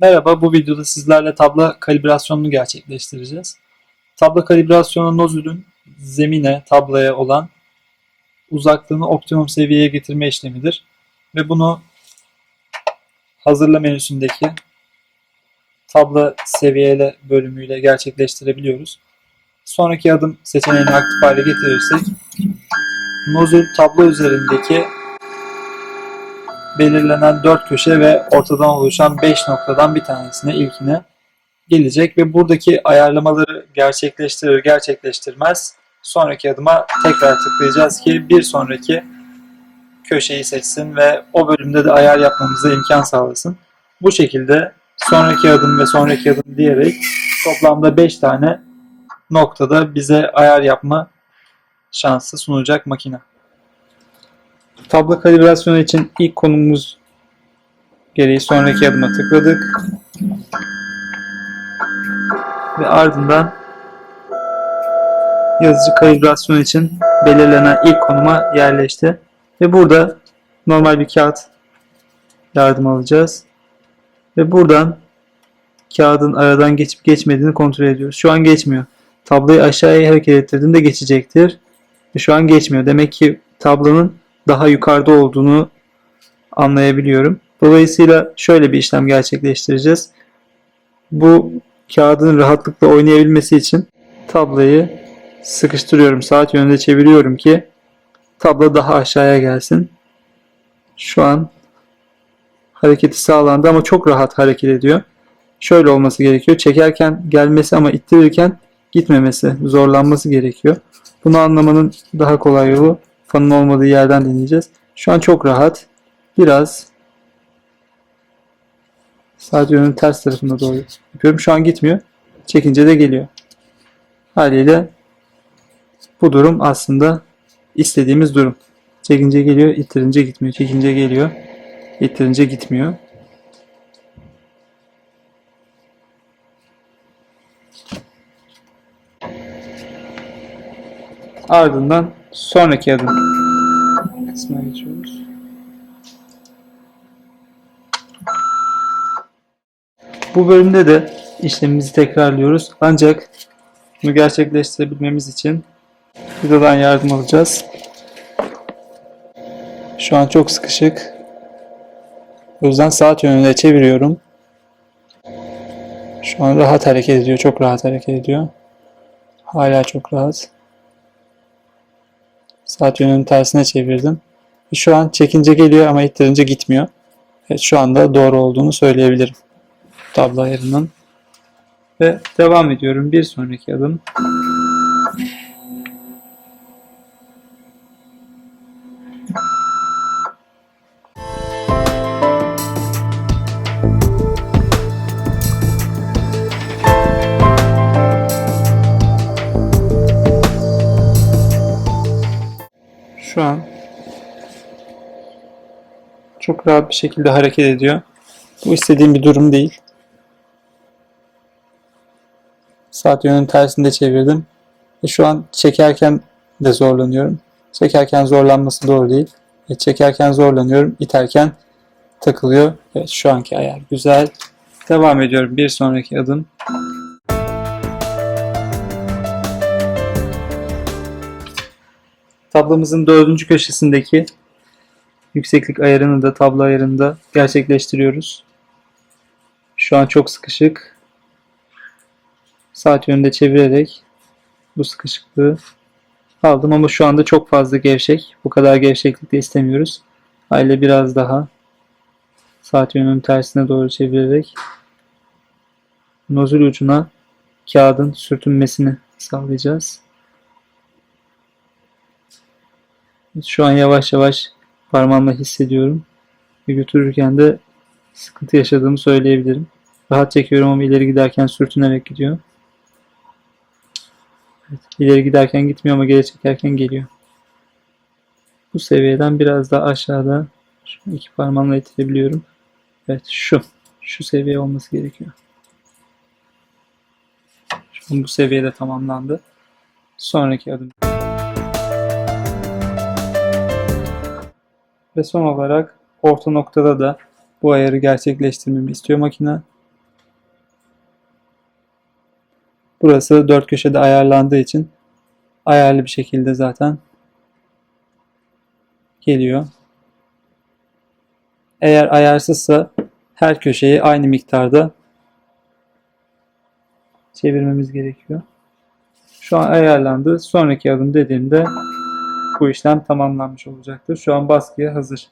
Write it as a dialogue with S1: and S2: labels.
S1: Merhaba, bu videoda sizlerle tabla kalibrasyonunu gerçekleştireceğiz. Tabla kalibrasyonu nozülün zemine, tablaya olan uzaklığını optimum seviyeye getirme işlemidir. Ve bunu hazırla menüsündeki tabla seviyeli bölümüyle gerçekleştirebiliyoruz. Sonraki adım seçeneğini aktif hale getirirsek nozül tablo üzerindeki belirlenen 4 köşe ve ortadan oluşan 5 noktadan bir tanesine ilkine gelecek ve buradaki ayarlamaları gerçekleştirir gerçekleştirmez sonraki adıma tekrar tıklayacağız ki bir sonraki köşeyi seçsin ve o bölümde de ayar yapmamıza imkan sağlasın. Bu şekilde sonraki adım ve sonraki adım diyerek toplamda 5 tane noktada bize ayar yapma şansı sunacak makine. Tablo kalibrasyonu için ilk konumuz gereği sonraki adıma tıkladık. Ve ardından yazıcı kalibrasyon için belirlenen ilk konuma yerleşti. Ve burada normal bir kağıt yardım alacağız. Ve buradan kağıdın aradan geçip geçmediğini kontrol ediyoruz. Şu an geçmiyor. Tabloyu aşağıya hareket ettirdiğimde geçecektir. Ve şu an geçmiyor. Demek ki tablonun daha yukarıda olduğunu anlayabiliyorum. Dolayısıyla şöyle bir işlem gerçekleştireceğiz. Bu kağıdın rahatlıkla oynayabilmesi için tablayı sıkıştırıyorum. Saat yönünde çeviriyorum ki tablo daha aşağıya gelsin. Şu an hareketi sağlandı ama çok rahat hareket ediyor. Şöyle olması gerekiyor. Çekerken gelmesi ama ittirirken gitmemesi, zorlanması gerekiyor. Bunu anlamanın daha kolay yolu fanın olmadığı yerden deneyeceğiz. Şu an çok rahat. Biraz saat yönünün ters tarafına doğru yapıyorum. Şu an gitmiyor. Çekince de geliyor. Haliyle bu durum aslında istediğimiz durum. Çekince geliyor, ittirince gitmiyor. Çekince geliyor, ittirince gitmiyor. Ardından sonraki adım kısmına geçiyoruz. Bu bölümde de işlemimizi tekrarlıyoruz. Ancak bunu gerçekleştirebilmemiz için vidadan yardım alacağız. Şu an çok sıkışık. O yüzden saat yönünde çeviriyorum. Şu an rahat hareket ediyor. Çok rahat hareket ediyor. Hala çok rahat. Saat yönünün tersine çevirdim. Şu an çekince geliyor ama ittirince gitmiyor. Evet, şu anda doğru olduğunu söyleyebilirim. Tablo ayarının. Ve devam ediyorum. Bir sonraki adım. Şu an çok rahat bir şekilde hareket ediyor. Bu istediğim bir durum değil. Saat yönünün tersinde çevirdim. Ve şu an çekerken de zorlanıyorum. Çekerken zorlanması doğru değil. Ve çekerken zorlanıyorum. İterken takılıyor. Evet şu anki ayar güzel. Devam ediyorum. Bir sonraki adım. Tablomuzun dördüncü köşesindeki yükseklik ayarını da tablo ayarını da gerçekleştiriyoruz. Şu an çok sıkışık. Saat yönünde çevirerek bu sıkışıklığı aldım ama şu anda çok fazla gevşek. Bu kadar gevşeklik de istemiyoruz. Aile biraz daha saat yönünün tersine doğru çevirerek nozul ucuna kağıdın sürtünmesini sağlayacağız. Şu an yavaş yavaş parmağımla hissediyorum. Ve götürürken de sıkıntı yaşadığımı söyleyebilirim. Rahat çekiyorum ama ileri giderken sürtünerek gidiyor. Evet, ileri giderken gitmiyor ama geri çekerken geliyor. Bu seviyeden biraz daha aşağıda şu iki parmağımla itebiliyorum. Evet şu. Şu seviye olması gerekiyor. Şu an bu seviyede tamamlandı. Sonraki adım. Ve son olarak orta noktada da bu ayarı gerçekleştirmemi istiyor makine. Burası dört köşede ayarlandığı için ayarlı bir şekilde zaten geliyor. Eğer ayarsızsa her köşeyi aynı miktarda çevirmemiz gerekiyor. Şu an ayarlandı. Sonraki adım dediğimde bu işlem tamamlanmış olacaktır. Şu an baskıya hazır.